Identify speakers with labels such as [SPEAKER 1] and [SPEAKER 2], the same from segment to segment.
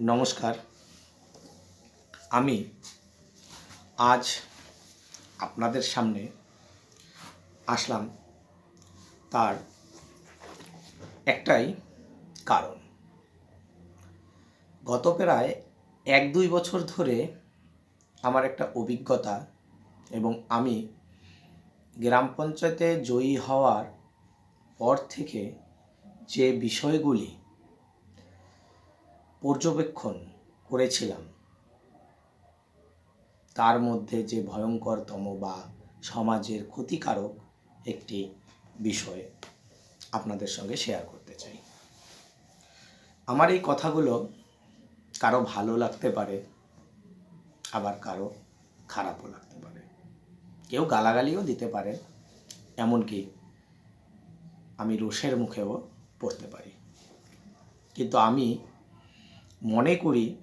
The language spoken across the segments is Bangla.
[SPEAKER 1] নমস্কার। আমি আজ আপনাদের সামনে আসলাম তার একটাই কারণ। গত প্রায় এক দুই বছর ধরে আমার একটা অভিজ্ঞতা এবং আমি গ্রাম পঞ্চায়েতে জয়ী হওয়ার পর থেকে যে বিষয়গুলি পর্যবেক্ষণ করেছিলাম। তার মধ্যে যে ভয়ঙ্করতম বা সমাজের ক্ষতিকারক একটি বিষয় আপনাদের সঙ্গে শেয়ার করতে চাই। আমার এই কথাগুলো কারও ভালো লাগতে পারে, আবার কারও খারাপও লাগতে পারে। কেউ গালাগালিও দিতে পারে, এমনকি আমি রোষের মুখেও পড়তে পারি। কিন্তু আমি মনে করি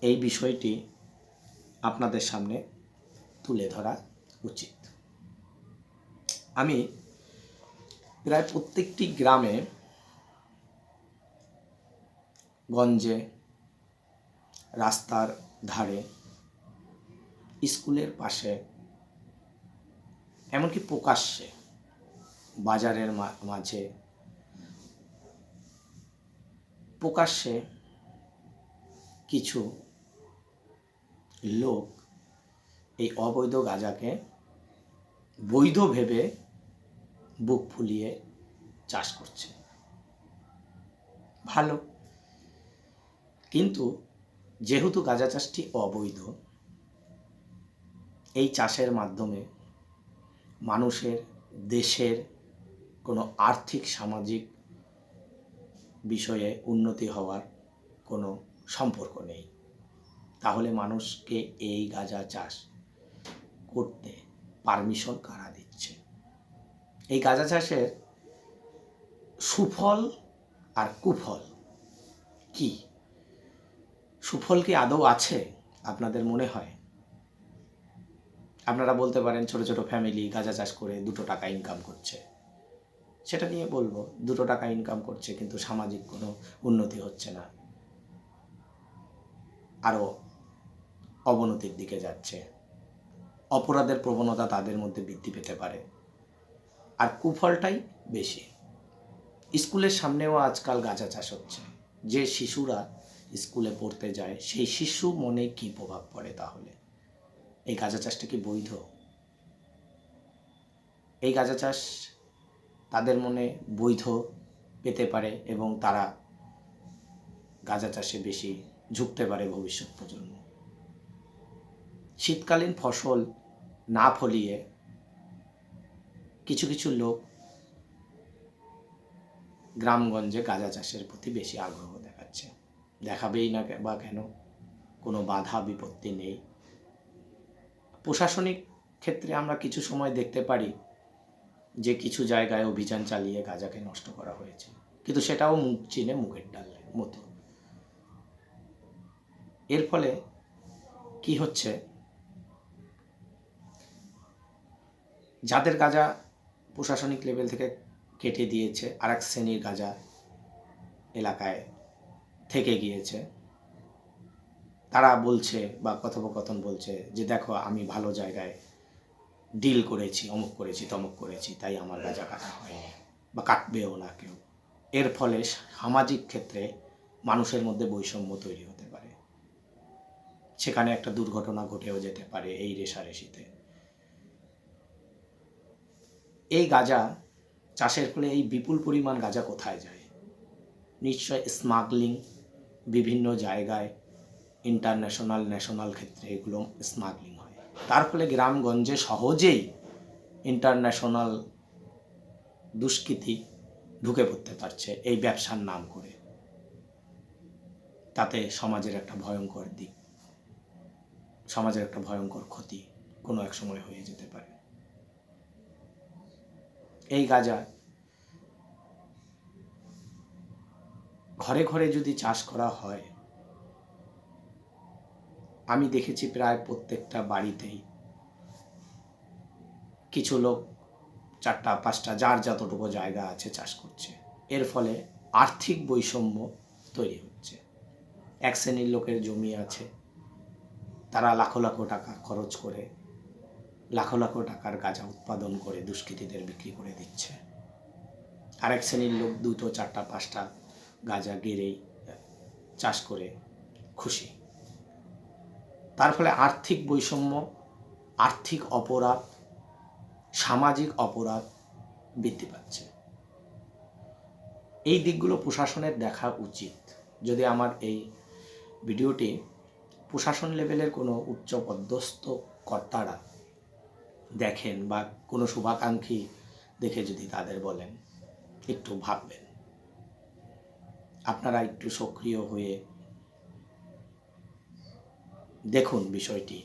[SPEAKER 1] এই বিষয়টি আপনাদের সামনে তুলে ধরা উচিত। আমি প্রায় প্রত্যেকটি গ্রামে গঞ্জে, রাস্তার ধারে, স্কুলের পাশে, এমনকি প্রকাশ্যে, বাজারের মাঝে, প্রকাশ্যে কিছু লোক এই অবৈধ গাঁজাকে বৈধ ভেবে বুক ফুলিয়ে চাষ করছে। ভালো। কিন্তু যেহেতু গাঁজা চাষটি অবৈধ, এই চাষের মাধ্যমে মানুষের, দেশের কোনো আর্থিক, সামাজিক বিষয়ে উন্নতি হওয়ার কোনো সম্পর্ক নেই। তাহলে মানুষকে এই গাঁজা চাষ করতে পারমিশন কারা দিচ্ছে? এই গাঁজা চাষের সুফল আর কুফল কি? সুফল কি আদৌ আছে আপনাদের মনে হয়? আপনারা বলতে পারেন ছোট ছোট ফ্যামিলি গাঁজা চাষ করে দুটো টাকা ইনকাম করছে। সেটা নিয়ে বলব, দুটো টাকা ইনকাম করছে কিন্তু সামাজিক কোনো উন্নতি হচ্ছে না। আরও অবনতির দিকে যাচ্ছে। অপরাধের প্রবণতা তাদের মধ্যে বৃদ্ধি পেতে পারে। আর কুফলটাই বেশি। স্কুলের সামনেও আজকাল গাঁজা চাষ হচ্ছে। যে শিশুরা স্কুলে পড়তে যায়, সেই শিশু মনে কি প্রভাব পড়ে তাহলে? এই গাঁজা চাষটা কি বৈধ? এই গাঁজা চাষ তাদের মনে বৈধ পেতে পারে এবং তারা গাঁজা চাষে বেশি ঝুঁকতে পারে ভবিষ্যৎ প্রজন্ম। শীতকালীন ফসল না ফলিয়ে কিছু কিছু লোক গ্রামগঞ্জে গাঁজা চাষের প্রতি বেশি আগ্রহ দেখাচ্ছে। দেখাবেই না বা কেন? কোনো বাধা বিপত্তি নেই। প্রশাসনিক ক্ষেত্রে আমরা কিছু সময় দেখতে পারি যে কিছু জায়গায় অভিযান চালিয়ে গাঁজাকে নষ্ট করা হয়েছে। কিন্তু সেটাও মুখ চিনে মুখের ডালের মতো এর ফলে কি হচ্ছে? যাদের গাঁজা প্রশাসনিক লেভেল থেকে কেটে দিয়েছে আর এক শ্রেণির গাঁজা এলাকায় থেকে গিয়েছে, তারা বলছে বা কথোপকথন বলছে যে, দেখো, আমি ভালো জায়গায় ডিল করেছি, অমুক করেছি, তমুক করেছি, তাই আমার গাঁজা কাটা হয়নি বা কাটবেও না কেউ। এর ফলে সামাজিক ক্ষেত্রে মানুষের মধ্যে বৈষম্য তৈরি হতে পারে। সেখানে একটা দুর্ঘটনা ঘটেও যেতে পারে এই রেশারেশিতে। এই গাঁজা, চাষের ফলে এই বিপুল পরিমাণ গাঁজা কোথায় যায়? নিশ্চয় স্মাগলিং বিভিন্ন জায়গায় ইন্টারন্যাশনাল, ন্যাশনাল ক্ষেত্রে এগুলো স্মাগলিং হয়। তার ফলে গ্রামগঞ্জে সহজেই ইন্টারন্যাশনাল দুষ্কৃতি ঢুকে পড়তে পারছে এই ব্যবসার নাম করে। তাতে সমাজের একটা ভয়ঙ্কর দিক। সমাজের একটা ভয়ঙ্কর ক্ষতি কোনো এক সময় হয়ে যেতে পারে। এই গাঁজা ঘরে ঘরে যদি চাষ করা হয়, আমি দেখেছি প্রায় প্রত্যেকটা বাড়িতেই কিছু লোক চারটা, পাঁচটা, যার যতটুকু জায়গা আছে চাষ করছে। এর ফলে আর্থিক বৈষম্য তৈরি হচ্ছে। এক শ্রেণির লোকের জমি আছে তারা লাখো লাখো টাকা খরচ করে লাখো লাখো টাকার গাঁজা উৎপাদন করে দুষ্কৃতীদের বিক্রি করে দিচ্ছে। আরেক শ্রেণির লোক দুটো, চারটা, পাঁচটা গাঁজা গেড়েই চাষ করে খুশি। তার ফলে আর্থিক বৈষম্য, আর্থিক অপরাধ, সামাজিক অপরাধ বৃদ্ধি পাচ্ছে। এই দিকগুলো প্রশাসনের দেখা উচিত। যদি আমার এই ভিডিওটি প্রশাসন লেভেলের কোনো উচ্চ পদস্থ কর্তারা দেখেন বা কোনো শুভাকাঙ্ক্ষী দেখে যদি তাদের বলেন, একটু ভাববেন। আপনারা একটু সক্রিয় হয়ে দেখুন বিষয়টি।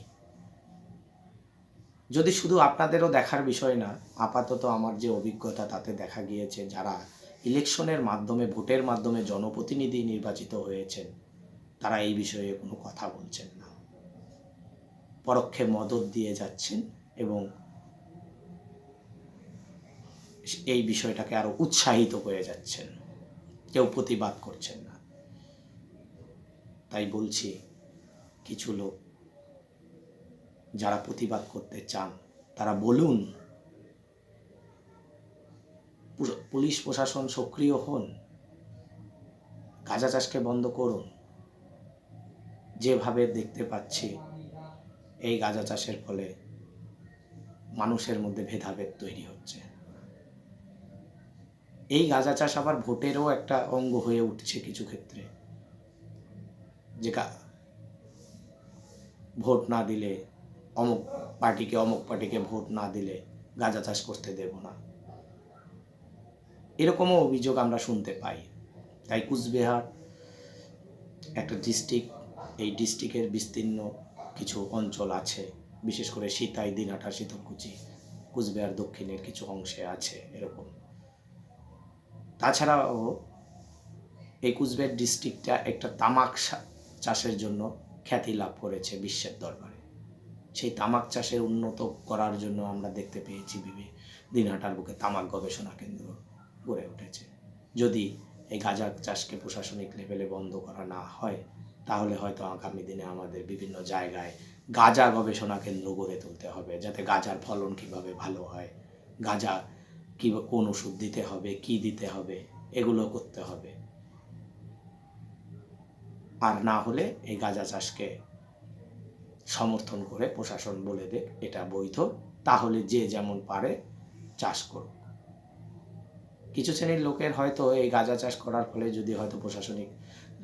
[SPEAKER 1] যদি শুধু আপনাদেরও দেখার বিষয় না, আপাতত আমার যে অভিজ্ঞতা তাতে দেখা গিয়েছে, যারা ইলেকশনের মাধ্যমে, ভোটের মাধ্যমে জনপ্রতিনিধি নির্বাচিত হয়েছেন তারা এই বিষয়ে কোনো কথা বলছেন না। পরোক্ষে মদত দিয়ে যাচ্ছেন এবং এই বিষয়টাকে আরও উৎসাহিত করে যাচ্ছেন। কেউ প্রতিবাদ করছেন না। তাই বলছি, কিছু লোক যারা প্রতিবাদ করতে চান, তারা বলুন পুলিশ প্রশাসন সক্রিয় হন গাঁজা চাষকে বন্ধ করুন যেভাবে দেখতে পাচ্ছি, এই গাঁজা চাষের ফলে মানুষের মধ্যে ভেদাভেদ তৈরি হচ্ছে। এই গাঁজা চাষ আবার ভোটেরও একটা অঙ্গ হয়ে উঠছে কিছু ক্ষেত্রে। যে ভোট না দিলে, অমুক পার্টিকে অমুক পার্টিকে ভোট না দিলে গাঁজা চাষ করতে দেব না। এরকমও অভিযোগ আমরা শুনতে পাই। তাই কুচবিহার একটা ডিস্ট্রিক্ট এই ডিস্ট্রিক্টের বিস্তীর্ণ কিছু অঞ্চল আছে। বিশেষ করে সীতাই দিনহাটা শীতলকুচি, কুচবিহার দক্ষিণের কিছু অংশে আছে এরকম। তাছাড়াও এই কুচবিহার ডিস্ট্রিক্টটা একটা তামাক চাষের জন্য খ্যাতি লাভ করেছে বিশ্বের দরবারে। সেই তামাক চাষের উন্নত করার জন্য আমরা দেখতে পেয়েছি বিবি দিনহাটার বুকে তামাক গবেষণা কেন্দ্র গড়ে উঠেছে। যদি এই গাঁজা চাষকে প্রশাসনিক লেভেলে বন্ধ করা না হয় তাহলে হয়তো আগামী দিনে আমাদের বিভিন্ন জায়গায় গাঁজা গবেষণা কেন্দ্র গড়ে তুলতে হবে, যাতে গাঁজার ফলন কীভাবে ভালো হয়, গাঁজা কি, কোন ওষুধ দিতে হবে, কি দিতে হবে, এগুলো করতে হবে। আর না হলে এই গাঁজা চাষকে সমর্থন করে প্রশাসন বলে দেখ এটা বৈধ, তাহলে যে যেমন পারে চাষ করুক। কিছু শ্রেণির লোকের হয়তো এই গাঁজা চাষ করার ফলে যদি হয়তো প্রশাসনিক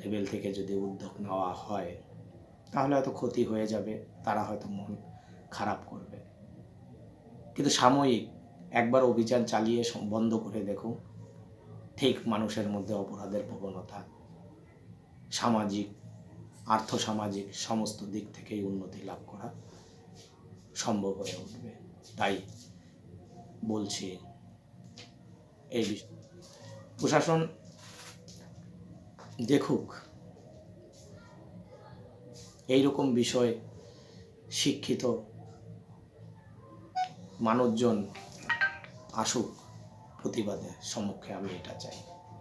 [SPEAKER 1] লেভেল থেকে যদি উদ্যোগ নেওয়া হয়, তাহলে হয়তো ক্ষতি হয়ে যাবে, তারা হয়তো মন খারাপ করবে। কিন্তু সাময়িক একবার অভিযান চালিয়ে বন্ধ করে দেখুন, ঠিক মানুষের মধ্যে অপরাধের প্রবণতা, সামাজিক, আর্থসামাজিক সমস্ত দিক থেকেই উন্নতি লাভ করা সম্ভব হয়ে উঠবে। তাই বলছি এই বিষয়। প্রশাসন দেখুক, এইরকম বিষয় শিক্ষিত মানুষজন আসুক প্রতিবাদে, সম্মুখে আমি এটা চাই।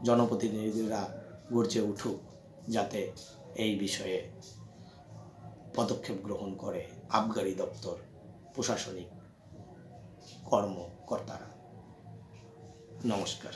[SPEAKER 1] জনপ্রতিনিধিরা গর্জে উঠুক যাতে এই বিষয়ে পদক্ষেপ গ্রহণ করে আবগারি দপ্তর, প্রশাসনিক কর্মকর্তারা। নমস্কার।